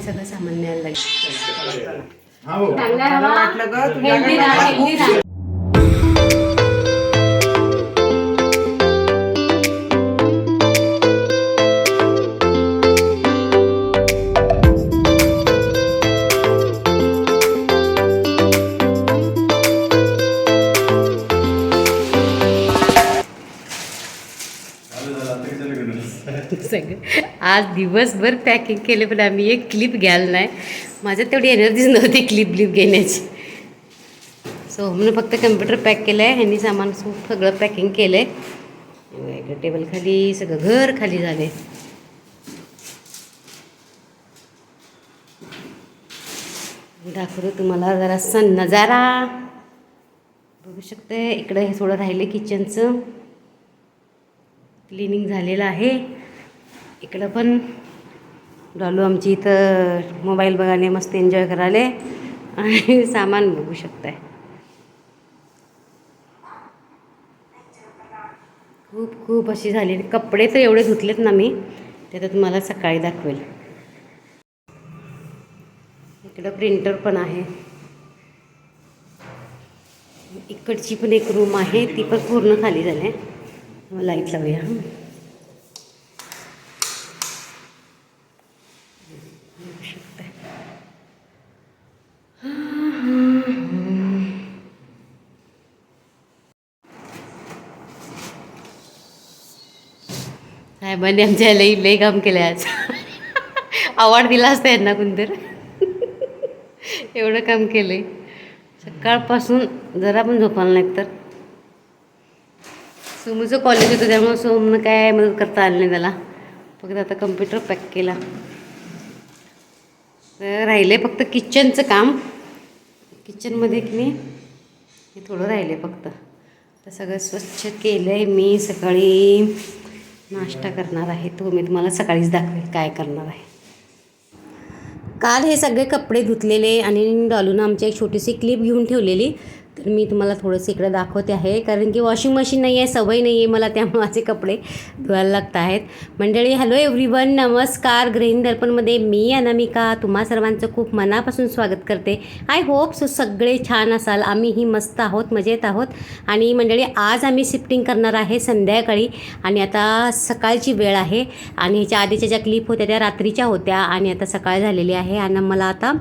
हे सगळं सामान न्यायला लागेल हा हो आज दिवसभर पॅकिंग केले पण आम्ही एक क्लिप घ्यायला नाही. माझ्यात तेवढी एनर्जीच नव्हती क्लिप ब्लिप घेण्याची. सो म्हणून फक्त कम्प्युटर पॅक केलं आहे ह्यांनी सामान खूप सगळं पॅकिंग केलं आहे टेबल खाली सगळं घर खाली झाले दाखवतो तुम्हाला जरासा नजारा बघू शकते इकडं हे थोडं राहिले किचनचं क्लिनिंग झालेलं आहे. इकडं पण. डॉलू आमची इथं मोबाईल बघायला मस्त एन्जॉय करायला. आणि सामान बघू शकताय. खूप खूप अशी झाली. कपडे तर एवढे धुतलेत ना मी ते तर तुम्हाला सकाळी दाखवेल. इकडं प्रिंटर पण आहे. इकडची पण एक रूम आहे ती पण पूर्ण खाली झाली आहे. लाइट लावूया. शकते. नाही शकताय. आमच्या लई लई काम केलं आज. अवॉर्ड दिला असता यांना कोणतर. एवढं काम केलंय. सकाळपासून जरा पण झोपायला नाही तर. सोमूचं कॉलेज होतं त्यामुळं सोमनं काय मदत करता आलं नाही त्याला. फक्त आता कम्प्युटर पॅक केला. तर राहिले फक्त किचनचं काम. किचनमध्ये की नाही हे थोडं राहिले फक्त. तर सगळं स्वच्छ केलं आहे मी. सकाळी नाश्ता करणार आहे तो. मी तुम्हाला सकाळीच दाखवेल काय करणार आहे. काल हे सगळे कपडे धुतलेले आणि डॉलून आमची एक छोटीशी क्लिप घेऊन ठेवलेली. तर मी तुम्हाला थोडंसं इकडं दाखवते आहे कारण की वॉशिंग मशीन नाही आहे सवय नाही आहे मला त्यामुळे माझे कपडे धुवायला लागत आहेत. मंडळी हॅलो एव्हरीवन नमस्कार. ग्रहीण दर्पणमध्ये मी अनामिका. तुम्हा सर्वांचं खूप मनापासून स्वागत करते. आय होप सो सगळे छान असाल. आम्हीही मस्त आहोत मजेत आहोत. आणि मंडळी आज आम्ही शिफ्टिंग करणार आहे संध्याकाळी. आणि आता सकाळची वेळ आहे. आणि ह्याच्या आधीच्या ज्या क्लिप होत्या त्या रात्रीच्या होत्या. आणि आता सकाळ झालेली आहे. आणि मला आता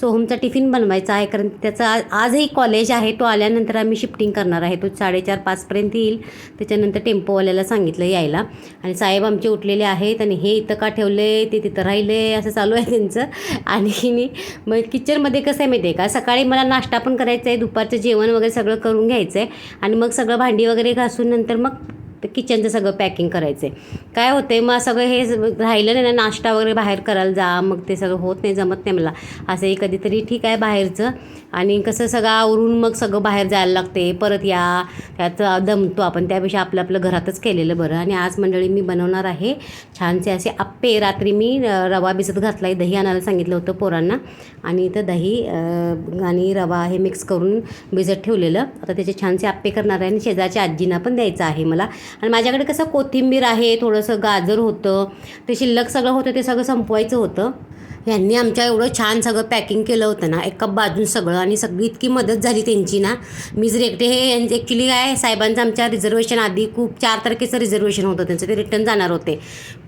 सोहमचा टिफिन बनवायचा आहे कारण त्याचा आजही कॉलेज आहे. तो आल्यानंतर आम्ही शिफ्टिंग करणार आहे. तो साडेचार पाचपर्यंत येईल. त्याच्यानंतर टेम्पोवाल्याला सांगितलं यायला. आणि साहेब आमचे उठलेले आहेत आणि हे इथं का ठेवले? ते तिथं राहिले. असं चालू आहे त्यांचं. आणि मग किचनमध्ये कसं आहे माहिती आहे का? सकाळी मला नाश्ता पण करायचा आहे. दुपारचं जेवण वगैरे सगळं करून घ्यायचं आहे. आणि मग सगळं भांडी वगैरे घासून नंतर मग ते किचनचं सगळं पॅकिंग करायचं आहे काय होतं आहे मग सगळं हे राहिलं नाही ना नाश्ता वगैरे बाहेर करायला जा मग ते सगळं होत नाही जमत नाही मला. असंही कधीतरी ठीक आहे बाहेरचं. आणि कसं सगळं आवरून मग सगळं बाहेर जायला लागते. परत या त्यात दमतो आपण. त्यापेक्षा आपलं आपलं घरातच केलेलं बरं. आणि आज मंडळी मी बनवणार आहे छानसे असे आप्पे. रात्री मी रवा भिजत घातला आहे दही आणायला सांगितलं होतं पोरांना. आणि इथं दही आणि रवा हे मिक्स करून भिजत ठेवलेलं. आता त्याचे छानसे आप्पे करणार आहे आणि शेजारच्या आजींना पण द्यायचं आहे मला. आणि माझ्याकडे कसं कोथिंबीर आहे थोडंसं गाजर होतं ते शिल्लक सगळं होतं ते सगळं संपवायचं होतं. यांनी आमच्या एवढं छान सगळं पॅकिंग केलं होतं ना एका बाजून सगळं आणि सगळी इतकी मदत झाली त्यांची ना. मी जर एकटे हे यांचे ॲक्च्युली काय साहेबांचं आमच्या रिझर्वेशन आधी खूप चार तारखेचं रिझर्वेशन होतं त्यांचं ते रिटर्न जाणार होते.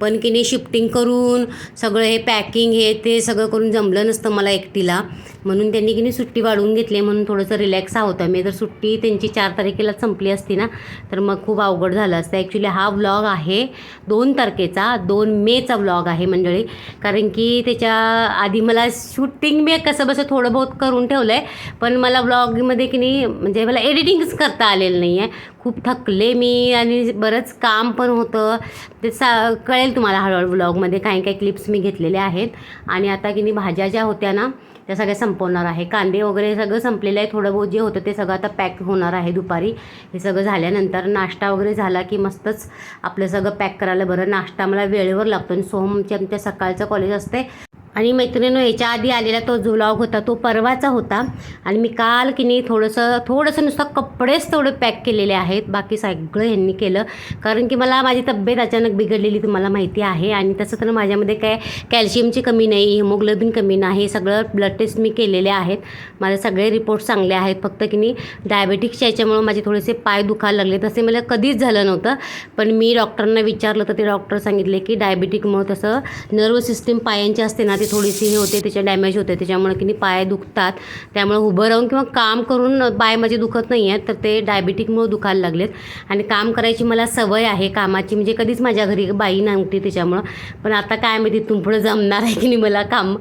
पण की नाही शिफ्टिंग करून सगळं हे पॅकिंग हे ते सगळं करून जमलं नसतं मला एकटीला. म्हणून त्यांनी की नाही सुट्टी वाढवून घेतली म्हणून थोडंसं रिलॅक्स आहोत मी जर सुट्टी त्यांची चार तारखेला संपली असती ना तर मग खूप अवघड झालं असतं. ॲक्च्युली हा व्लॉग आहे दोन तारखेचा दोन मेचा व्लॉग आहे मंडळी. कारण की त्याच्या आधी मला शूटिंग मी कसं बसं थोडं बहुत करून ठेवलं आहे पण मला व्लॉगमध्ये की नाही म्हणजे मला एडिटिंगच करता आलेलं नाही आहे खूप थकले मी आणि बरंच काम पण होतं. ते सा कळेल तुम्हाला हळूहळू व्लॉगमध्ये काही काही क्लिप्स मी घेतलेले आहेत. आणि आता की नाही भाज्या ज्या होत्या ना त्या सगळ्या संपवणार आहे. कांदे वगैरे सगळं संपलेलं आहे. थोडं बहुत जे होतं ते सगळं आता पॅक होणार आहे दुपारी. हे सगळं झाल्यानंतर नाश्ता वगैरे झाला की मस्तच आपलं सगळं पॅक करायला बरं. नाश्ता मला वेळेवर लागतो आणि सोमच्या आमच्या सकाळचं कॉलेज असते आणि मैत्रिणीनं याच्या आधी आलेला तो जो होता तो परवाचा होता. आणि मी काल की नाही थोडंसं थोडंसं नुसतं कपडेच थोडे पॅक केलेले आहेत. बाकी सगळं ह्यांनी केलं. कारण की मला माझी तब्येत अचानक बिघडलेली तुम्हाला माहिती आहे. आणि तसं तर माझ्यामध्ये काय कॅल्शियमची कमी नाही हिमोग्लोबिन कमी नाही सगळं ब्लड टेस्ट मी केलेले आहेत. माझे सगळे रिपोर्ट चांगले आहेत. फक्त की नाही डायबेटिक्सच्या याच्यामुळं माझे थोडेसे पाय दुखायला लागले. तसे मला कधीच झालं नव्हतं. पण मी डॉक्टरांना विचारलं तर ते डॉक्टर सांगितले की डायबेटिकमुळं तसं नर्व सिस्टीम पायांची असते ना ती थोडीशी हे होते त्याच्या डॅमेज होते त्याच्यामुळे की नाही पाय दुखतात. त्यामुळे उभं राहून किंवा काम करून पाय माझे दुखत नाही आहेत तर ते डायबेटिकमुळं दुखायला लागलेत. आणि काम करायची मला सवय आहे कामाची. म्हणजे कधीच माझ्या घरी बाई नव्हती त्याच्यामुळं. पण आता काय माहिती तुम पुढं जमणार आहे की नाही मला काम.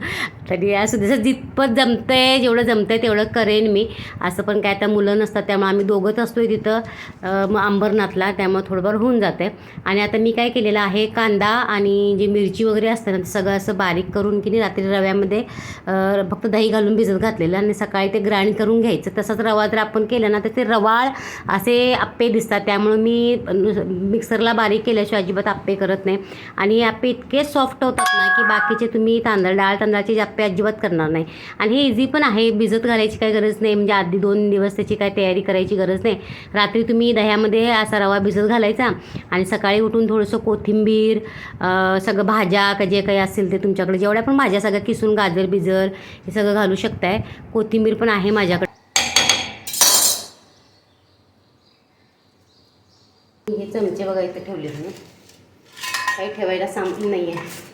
तरी असं जसं जितपत जमतं आहे जेवढं जमतं आहे तेवढं करेन मी. असं पण काय आता मुलं नसतात त्यामुळे आम्ही दोघंच असतो आहे तिथं मग अंबरनाथला त्यामुळे थोडंफार होऊन जाते आणि आता मी काय केलेलं आहे कांदा आणि जी मिरची वगैरे असते ना ते सगळं असं बारीक करून की नाही रात्री रव्यामध्ये फक्त दही घालून भिजत घातलेलं आणि सकाळी ते ग्राइंड करून घ्यायचं. तसंच रवा जर आपण केलं ना तर ते रवाळ असे आप्पे दिसतात. त्यामुळं मी मिक्सरला बारीक केल्याशिवाय अजिबात आप्पे करत नाही. आणि आप्पे इतके सॉफ्ट होतात ना की बाकीचे तुम्ही तांदळ डाळ तांदळाचे टप्पे अजिबात करणार नाही. आणि हे इझी पण आहे भिजत घालायची काही गरज नाही म्हणजे आधी दोन दिवस त्याची काय तयारी करायची गरज नाही. रात्री तुम्ही दह्यामध्ये असा रवा भिजत घालायचा आणि सकाळी उठून थोडंसं कोथिंबीर सगळं भाज्या का जे काही असेल ते तुमच्याकडे जेवढ्या पण भाज्या सगळ्या किसून गाजर बिजर हे सगळं घालू शकताय. कोथिंबीर पण आहे माझ्याकडे. हे चमचे बघा इथे ठेवले मी काही ठेवायला सांग नाही आहे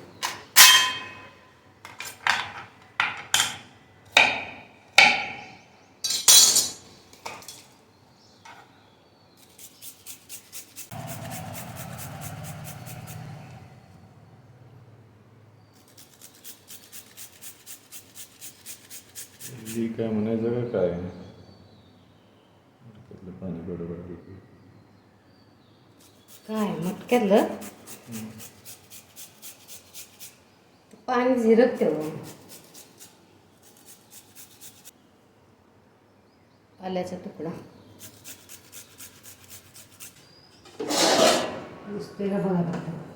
ही काय म्हणायचं का काय त्यातलं पाणी बरोबर केलं पाणी झिरत तेव्हा आल्याचा तुकडा. नुसते बघा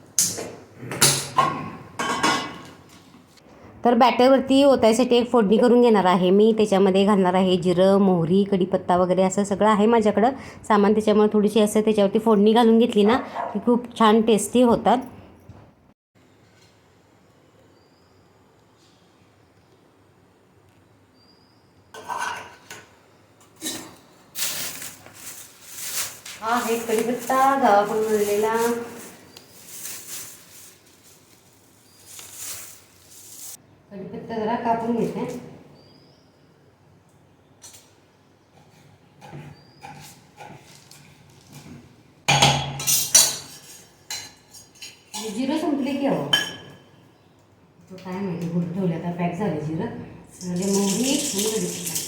तर बॅटरवरती ओतायसाठी एक फोडणी करून घेणार आहे. मी त्याच्यामध्ये घालणार आहे जिरं मोहरी कढीपत्ता वगैरे असं सगळं आहे माझ्याकडं. सामान त्याच्यामुळे थोडीशी असं त्याच्यावरती फोडणी घालून घेतली ना की खूप छान टेस्टी होतात हा आहे कढीपत्ता गावाकडून आणलेला कढीपत्ता जरा कापून घेते जिरं संपले की अहो तो काय माहिती गुड ठेवले आता पॅक झाले जिरं. म्हणजे मोहरी आणि कढीपत्ता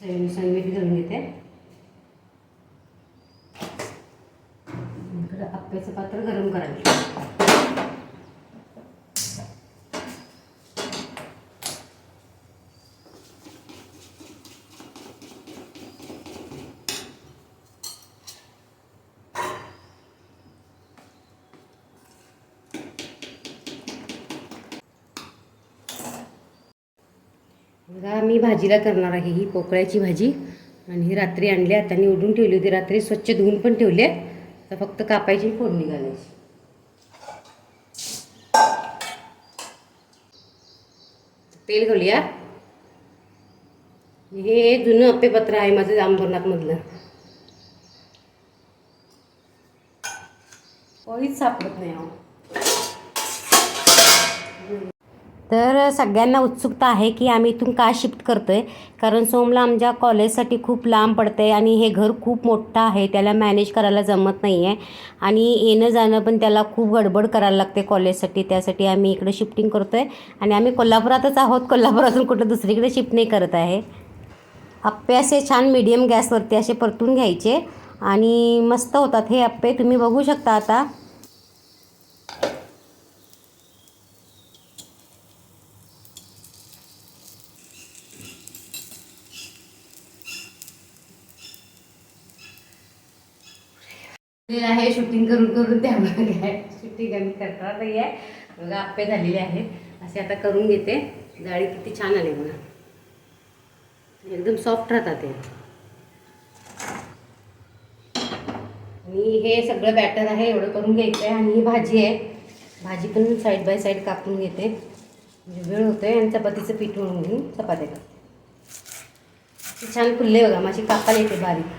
चवीनुसार मीठ घालून घेते इकडं आप्याचं पात्र गरम करायचं बघा मी भाजीला करणार आहे ही पोकळ्याची भाजी. आणि ही रात्री आणली आता निवडून ठेवली होती. रात्री स्वच्छ धुवून पण ठेवली आहे तर फक्त कापायची फोडणी घालायची. तेल घालूया. हे जुनं अप्पेपत्र आहे माझं जांभरनाथमधलं. कोणीच सापडत नाही अहो. तर सगळ्यांना उत्सुकता आहे की आम्ही इथून का शिफ्ट करतो आहे कारण सोमला आमच्या कॉलेजसाठी खूप लांब पडतं आहे आणि हे घर खूप मोठं आहे. त्याला मॅनेज करायला जमत नाही आहे आणि येणं जाणं पण त्याला खूप गडबड करायला लागते कॉलेजसाठी. त्यासाठी आम्ही इकडे शिफ्टिंग करतो आहे आणि आम्ही कोल्हापुरातच आहोत. कोल्हापुरातून कुठं दुसरीकडे शिफ्ट नाही करत आहे. अप्पे असे छान मीडियम गॅसवरती असे परतून घ्यायचे. आणि मस्त होतात हे अप्पे. तुम्ही बघू शकता आता. आहे शूटिंग करून करून त्यामुळे काय शूटिंग आम्ही करणार नाही आहे बघा आप्पे झालेले आहेत. असे आता करून घेते. जाळी किती छान आली बघा. एकदम सॉफ्ट राहतात ते. आणि हे सगळं बॅटर आहे एवढं करून घ्यायचं आहे आणि ही भाजी आहे. भाजी पण साईड बाय साईड कापून घेते. म्हणजे वेळ होतोय आणि चपातीचं पीठ म्हणून घेऊन चपात्या करते. ते छान फुलले बघा. माझी कापाला येते बारीक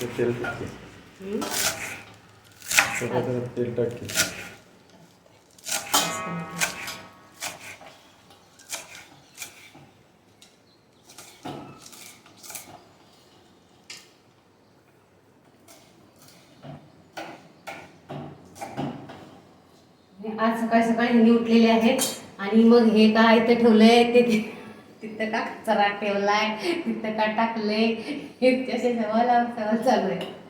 ते तेल टाकते हम्म. त्याच्यात तेल आज सकाळी सकाळी ह्यांनी उठलेले आहेत. आणि मग हे काय इथं ठेवलंय? ते तिथं का कचरा ठेवलाय? तिथं का टाकलंय? हे कसे सवाल सवाल चालू आहे.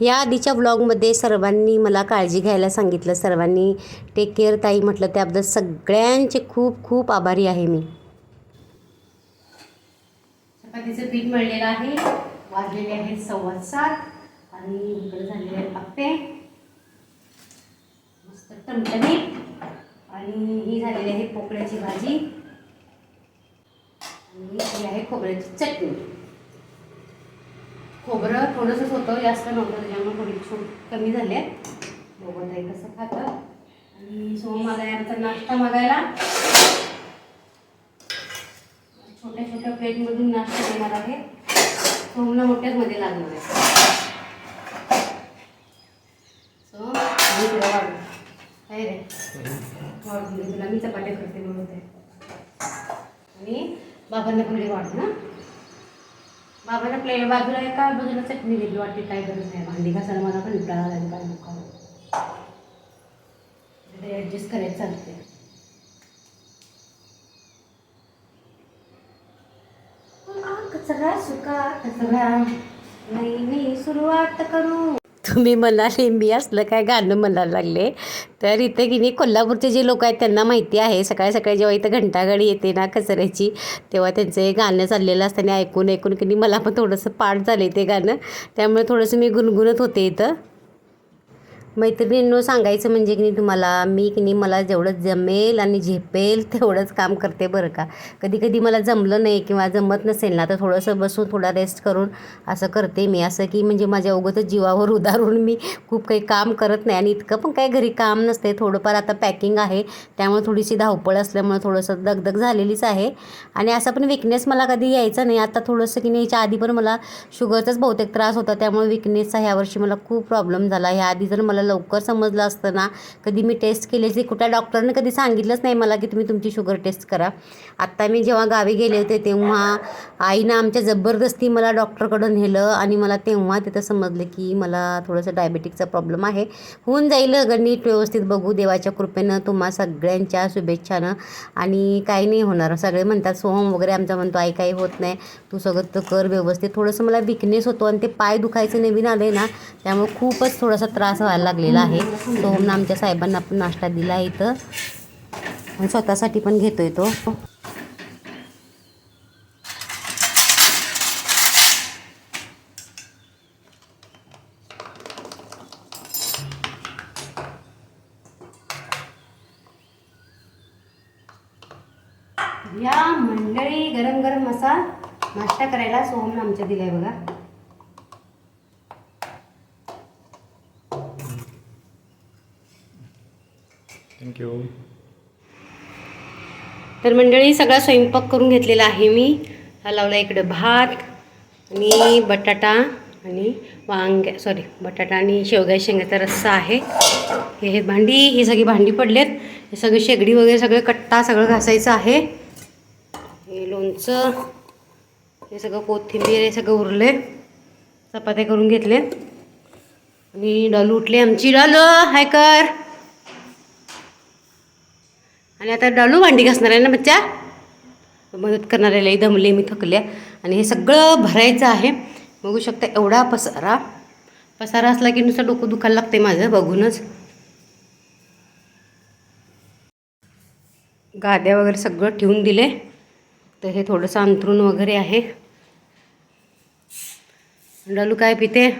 या आधीच्या ब्लॉगमध्ये सर्वांनी मला काळजी घ्यायला सांगितलं. सर्वांनी टेक केअर ताई म्हटलं त्याबद्दल सगळ्यांचे खूप खूप आभारी आहे मी. चपातीचं पीठ मळलेलं आहे. वाजलेले आहेत सव्वा सात आणि इकडे झालेले आहेत आप्पे. मस्त टमटमीत आणि ही झालेली आहे पोकळ्याची भाजी. आणि ही आहे खोबऱ्याची चटणी. खोबरं थोडंसंच होतं जास्त नव्हतं त्याच्यामुळे थोडी छूट कमी झाली आहे. बघत ताई कसं खातं. आणि सोम मागाय आमचा नाश्ता मागायला. छोट्या छोट्या प्लेटमधून नाश्ता देणार आहे. सोमला मोठ्याच मध्ये लागणार आहे. सो मी तुला वाढू काय रे? वाढून तुला मी चपात्या करते म्हणून ते. आणि बाबांना पण काही वाढू ना बाबाला प्लेट बाजूला एका बाजूला चटणी दिली वाटते काय गरज नाही. भांडी घासायला मला पण लागेल काय नको. ते ॲडजस्ट करायचं चालते कचरा सुका. कचरा. नाही नाही सुरुवात करू. तुम्ही म्हणाले मी असलं काय गाणं म्हणायला लागले. तर इथे की नाही कोल्हापूरचे जे लोक आहेत त्यांना माहिती आहे सकाळी सकाळी जेव्हा इथं घंटागाडी येते ना कचऱ्याची तेव्हा त्यांचं हे गाणं चाललेलं असताना ऐकून ऐकून की नाही मला पण थोडंसं पाठ झालं ते गाणं. त्यामुळे थोडंसं मी गुणगुणत होते इथं. मैत्रिणींनो सांगायचं म्हणजे की नाही तुम्हाला मी की नाही मला जेवढं जमेल आणि झेपेल तेवढंच काम करते बरं का. कधी कधी मला जमलं नाही किंवा जमत नसेल ना तर थोडंसं बसून थोडा रेस्ट करून असं करते मी. असं की म्हणजे माझ्या अगोदर जीवावर उदारून मी खूप काही काम करत नाही आणि इतकं पण काही घरी काम नसते. थोडंफार आता पॅकिंग आहे त्यामुळे थोडीशी धावपळ असल्यामुळे थोडंसं दगदग झालेलीच आहे. आणि असा पण विकनेस मला कधी यायचा नाही. आता थोडंसं की नाही याच्या आधी पण मला शुगरचाच बहुतेक त्रास होता त्यामुळे विकनेसचा ह्यावर्षी मला खूप प्रॉब्लेम झाला. ह्या आधी जर मला लवकर समजलं असतं ना. कधी मी टेस्ट केल्याची कुठल्या डॉक्टरने कधी सांगितलंच नाही मला की तुम्ही तुमची शुगर टेस्ट करा. आत्ता मी जेव्हा गावी गेले होते तेव्हा आईनं आमच्या जबरदस्ती मला डॉक्टरकडं नेलं आणि मला तेव्हा तिथं समजलं की मला थोडंसं डायबेटिकचा प्रॉब्लेम आहे. होऊन जाईल अगं नीट व्यवस्थित बघू देवाच्या कृपेनं तुम्हा सगळ्यांच्या शुभेच्छानं. आणि काही नाही होणार सगळे म्हणतात सोहम वगैरे आमचा म्हणतो आई काही होत नाही. तू सगळं तर कर व्यवस्थित. थोडंसं मला विकनेस होतो आणि ते पाय दुखायचं नवीन आले ना त्यामुळे खूपच थोडासा त्रास व्हायला लागलेला आहे. सोहमनं आमच्या साहेबांना पण नाश्ता दिला आहे इथं. आणि स्वतःसाठी पण घेतोय तो. या मंडळी गरम गरम असा नाश्ता करायला सोहम आमच्या दिलाय बघा. थँक्यू तर मंडळी सगळा स्वयंपाक करून घेतलेला आहे मी. हा लावला इकडं भात आणि बटाटा आणि वांग्या सॉरी बटाटा आणि शेवग्या शेंगाचा रस्सा आहे. हे भांडी ही सगळी भांडी पडलेत. हे सगळे शेगडी वगैरे सगळे कट्टा सगळं घासायचं आहे. हे लोणचं हे सगळं कोथिंबीर हे सगळं उरले चपात्या करून घेतले आणि डल उठले आमची. डॉलू हाय कर. आणि आता डालू भांडी घासणार आहे ना बच्चा? मदत करणाऱ्या लई दमले मी थकल्या. आणि हे सगळं भरायचं आहे. बघू शकता एवढा पसारा. पसारा असला की नुसतं डोकं दुखायला लागते माझं बघूनच. गाद्या वगैरे सगळं ठेवून दिले. तर हे थोडंसं अंतरून वगैरे आहे. डालू काय पिते?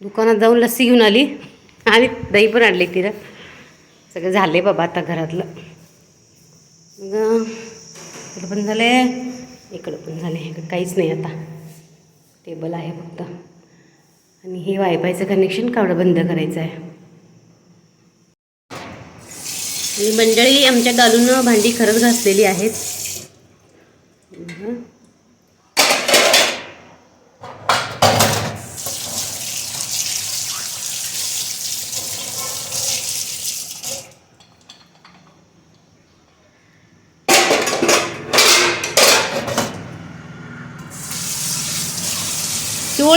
दुकानात जाऊन लस्सी घेऊन आली. आणि दही पण आणली तिला. सगळं झाले बाबा आता घरातलं. मग इकडं पण झालं आहे इकडं पण झाले इकडं काहीच नाही आता. टेबल आहे फक्त. आणि हे वायफायचं कनेक्शन कावडं बंद करायचं आहे आणि मंडळी आमच्या गालून भांडी खरंच घासलेली आहेत.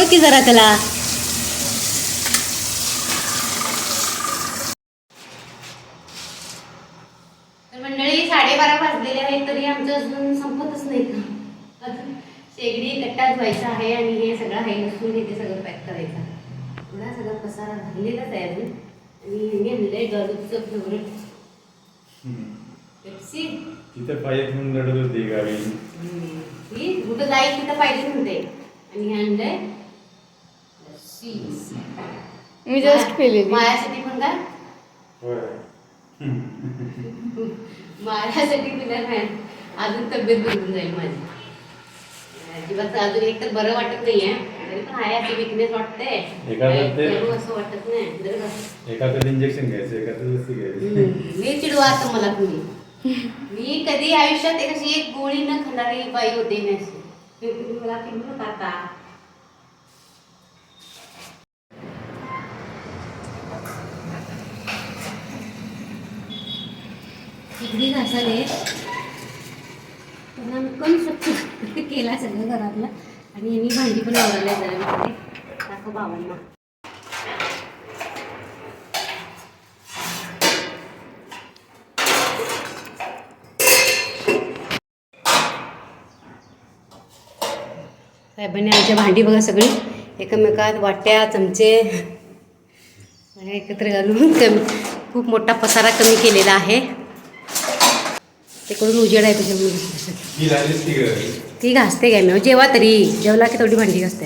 की जरा त्याला. तर मंडळी साडेबारा वाजलेले आहेत तरी आमचं अजून संपतच नाही का अजून शेगडी कट्टा धुवायचा आहे आणि हे सगळं आहे लसूण हे ते सगळं पॅक करायचं. एवढा सगळा पसारा भरलेलाच आहे अजून. आणि मी आणलंय डॉलूचं फेवरेट पेप्सी तिथं पाहिजे म्हणून होती गावी. ही कुठं जाईल तिथं पाहिजे म्हणते. आणि हे आणलंय लस्सी मी जस्ट पिलेली माझ्यासाठी पण का होय. माझ्यासाठी तुला नाही अजून तब्येत बिघडून जाईल माझी. अजिबात अजून एक तर बरं वाटत नाहीये. तरी पण आहे असं विकनेस वाटतंय एखादं ते- करू असं वाटत नाही. एखादं इंजेक्शन घ्यायचं एखादं लसी घ्यायची. हम्म, लई चिडवा आता मला तुम्ही. मी कधी आयुष्यात एक अशी एक गोळी न खाणारी बाई होते हे तुम्ही मला नका आता. इकडे घासाले पण कमी स्वच्छ केला सगळं घरातलं. आणि यांनी भांडी पण आवडल्या जरा दाखव बाबांना. साहेबांनी आमच्या भांडी बघा सगळी. एकमेकात वाट्या चमचे. एकत्र घालून कमी खूप मोठा पसारा कमी केलेला आहे. ते करून उजेड आहे त्याच्यामुळे ती घासते काय मी जेव्हा तरी. जेवला की थोडी भांडी घासते.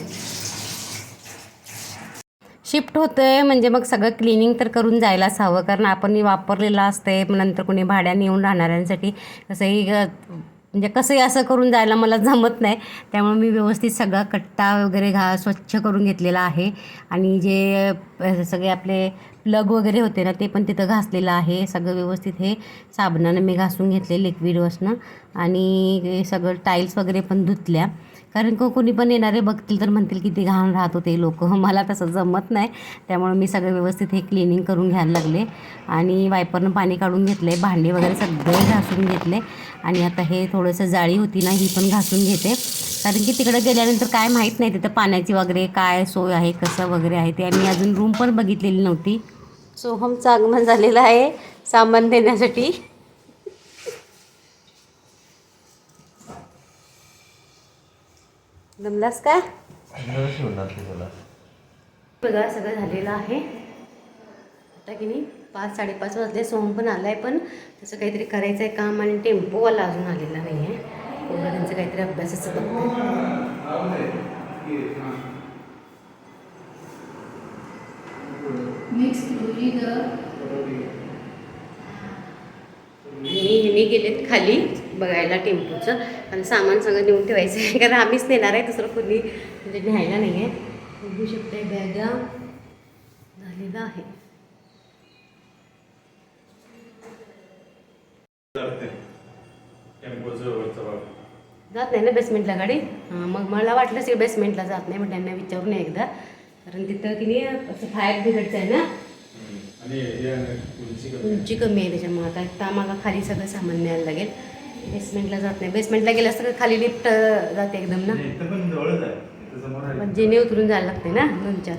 शिफ्ट होतंय म्हणजे मग सगळं क्लिनिंग तर करून जायलाच हवं. कारण आपण वापरलेलं असतंय मग नंतर कोणी भाड्याने येऊन राहणाऱ्यांसाठी. कसंही म्हणजे कसंही असं करून जायला मला जमत नाही. त्यामुळे मी व्यवस्थित सगळा कट्टा वगैरे घा स्वच्छ करून घेतलेला आहे. आणि जे सगळे आपले प्लग वगैरे होते ना ते पण तिथं घासलेलं आहे. सगळं व्यवस्थित हे साबणानं मी घासून घेतले लिक्विड वॉशनं आणि सगळं टाईल्स वगैरे पण धुतल्या. कारण को कोणी पण येणारे बघतील तर म्हणतील की ते घाण राहत होते लोक. मला तसं जमत नाही. त्यामुळे मी सगळं व्यवस्थित हे क्लिनिंग करून घ्यायला लागले. आणि वायपरनं पाणी काढून घेतले भांडे वगैरे सगळे घासून घेतले. आणि आता हे थोडंसं जाळी होती ना ही पण घासून घेते. कारण की तिकडे गेल्यानंतर काय माहीत नाही तिथं पाण्याची वगैरे काय सोय आहे कसं वगैरे आहे ते. आम्ही अजून रूम पण बघितलेली नव्हती. सोहमचं आगमन झालेलं आहे. सामान देण्यासाठी. जमलास का बघा सगळं झालेलं आहे. आता की नाही पाच साडेपाच वाजले सोहम पण आला आहे पण त्याचं काहीतरी करायचं आहे काम आणि टेम्पोवाला अजून आलेला नाही आहे पोरं त्यांचं काहीतरी अभ्यासाचं बघते ह्यांनी गेलेत खाली. बघायला टेम्पोचं. आणि सामान सगळं नेऊन ठेवायचं आहे कारण आम्हीच नेणार आहे दुसरं कोणी म्हणजे न्यायला नाही आहे. बघू शकता बॅगा. झालेला आहे. जात. नाही ना बेसमेंटला गाडी? मग मला वाटलंच की बेसमेंटला जात नाही मग त्यांना विचारून ये एकदा. कारण तिथं की नाही असं फायर ब्रिगेडचं आहे ना? उंची कमी आहे. त्याच्यामुळे आता आम्हाला खाली सगळं सामान न्यायला लागेल. बेसमेंटला जात नाही. बेसमेंटला गेल्यास तर खाली लिफ्ट जाते एकदम ना? पण आहे. पण जेणे उतरून जायला लागते ना दोन चार.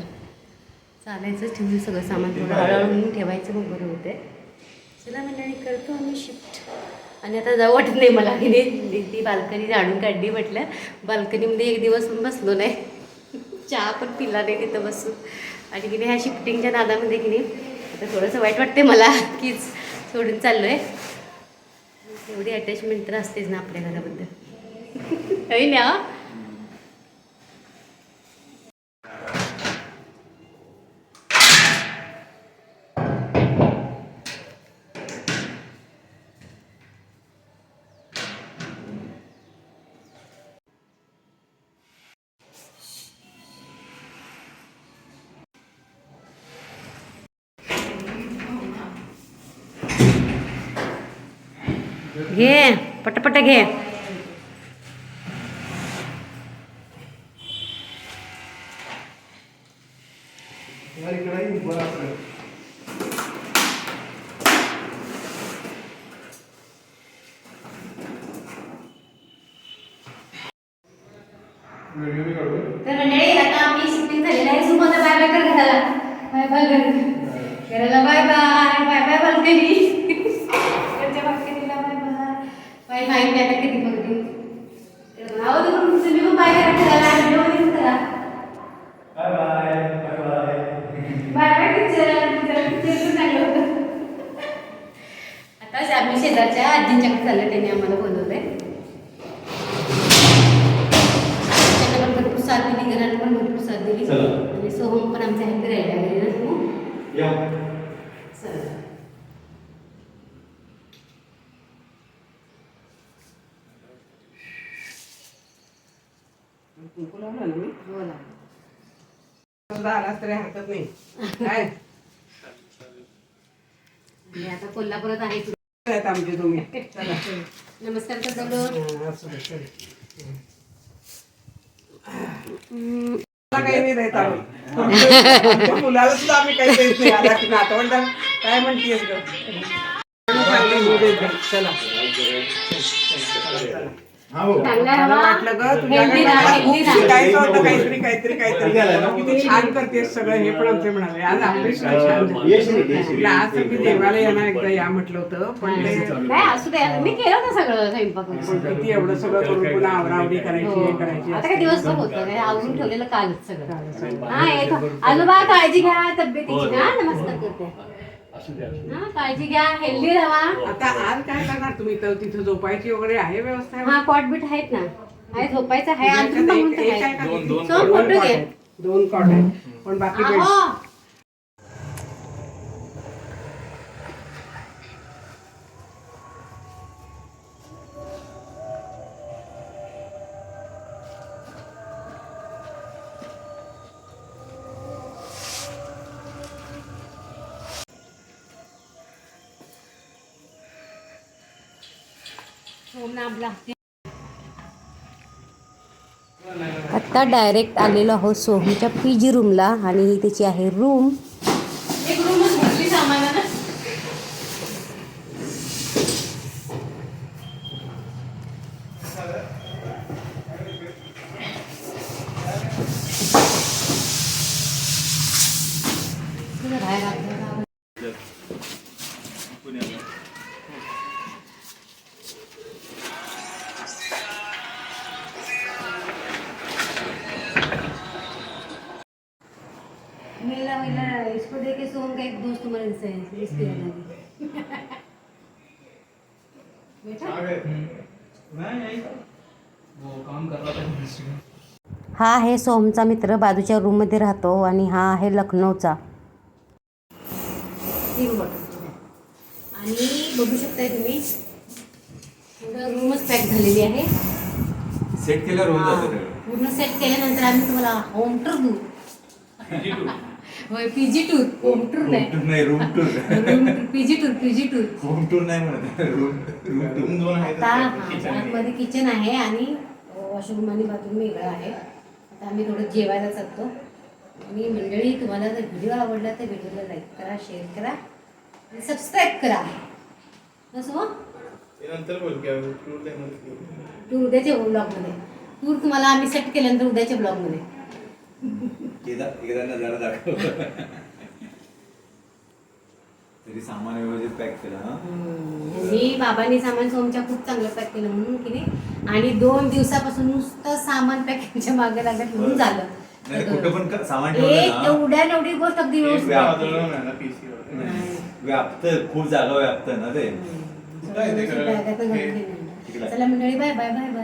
चालायचं ठेवून सगळं सामान थोडं हळूहळू ठेवायचं मग बरं होते. चला मंडळी करतो आम्ही शिफ्ट आणि आता जाऊ वाटत नाही मला. की नाही ती बाल्कनी झाडून काढली म्हटलं. बाल्कनीमध्ये एक दिवस बसलो नाही. चहा पण पिला नाही तिथं बसून. आणि की नाही ह्या शिफ्टिंगच्या नादामध्ये की नाही आता थोडंसं वाईट वाटते मला कीच सोडून चाललो आहे एवढी अटॅचमेंट तर असतेच ना आपल्या घराबद्दल. होई ना? घे पटपट घे तर मंडळी आता आम्ही शिफ्टिंग झालेलं आहे सुमन बाय बाय कर घराला बाय बाय कर घराला bye bye bye bye balcony घरच्या बाल्कनीला बाय बाय बाय बाय मी आता किती बघते नाव तुम्ही तुम्ही पण बाय करा घराला आणि जेवण करा bye bye bye bye bye bye teacher teacher चांगलं होतं आताच आम्ही शेजारच्या आजींच्याकडे चाललं त्यांनी आम्हाला बोलवलंय त्यांना पण भरपूर साथ दिली घराला पण भरपूर साथ दिली चला. आणि सोहम पण आमच्या ह्यात राहिला घरी ना तू या चला कुंकू लावलं ना मी बोला समजा आलास तरी हरकत नाही. काय? आणि आता कोल्हापुरात आहे. आहेत आमचे तुम्ही. चला. नमस्कार कर दगडू हा, असू दे, चल. मला काही नाही देत आम्ही. आमच्या मुलाला सुद्धा आम्ही काही देत नाही. आला की नातवंडाला काय म्हणतेस ग? मी. चला. हा वाटलं ग. तुझ्याकडे हेल्दी राहा मला हेल्दी खूप राहा शिकायचं होतं काहीतरी काहीतरी काहीतरी. निघाला ना? किती छान करतेस सगळं हे पण आमचे म्हणाले. आज आपली छान झाली. मी देवाला एकदा या म्हटलं होतं पण ते नाही असू दे मी केलं ना सगळं स्वयंपाक. पण किती एवढं सगळं करून पुन्हा आवरावरी करायची हे करायची हो. आता काय दिवसभर होतं काय आवरून ठेवलेलं कालच सगळं. हा येतो. आजोबा काळजी घ्या तब्येतीची. हा नमस्कार करते. हा काळजी घ्या हेल्दी राहा. आता आज काय करणार तुम्ही? तर तिथं झोपायची वगैरे आहे व्यवस्था? हा कॉट बीट आहेत ना. आहे झोपायचं आहे आहे. आहे? दोन- दोन फोटो घे. कॉट आहेत पण बाकी बेड आहो. आत्ता डायरेक्ट आलेलो आहोत सोहमच्या पी जी रूमला आणि ही त्याची आहे रूम बाहेर इसको एक दोस्त तुम्हारे से इसके बेटा वो काम कर रहा था में हा आहे सोमचा मित्र बाजूच्या रूममध्ये राहतो आणि हा आहे लखनौचा. आणि बघू शकताय तुम्ही पूर्ण रूमच पॅक झालेली आहे. सेट हा. पूर्ण सेट केल्यानंतर आम्ही तुम्हाला होम टूर देऊ. होय PG tour home tour room नाही. टूर नाही room tour PG tour PG tour home tour नाही म्हणत. रूम रूम रूम दोन आहेत. आता हा, आतमध्ये किचन आहे आणि वॉशरूम आणि बाथरूम वेगळं आहे. आता आम्ही थोडं जेवायला चालतो. आणि मंडळी तुम्हाला जर व्हिडिओ आवडला तर व्हिडिओला लाईक करा शेअर करा आणि सबस्क्राईब करा. असं हो? ते नंतर बोल की टूर उद्याच्या ब्लॉगमध्ये टूर तुम्हाला आम्ही सेट केल्यानंतर उद्याच्या ब्लॉगमध्ये एकदा दाखव. तरी सामान व्यवस्थित पॅक केलं हा? मी बाबांनी सामान सोमच्या खूप चांगलं पॅक केलं म्हणून की नाही. आणि दोन दिवसापासून नुसतं सामान पॅकिंगच्या मागे लागत म्हणून झालं. कुठं पण क- सामान एवढ्या एवढी गोष्ट अगदी व्याप्त. खूप जागा व्याप्त ना ते. चला मंडळी बाय बाय बाय बाय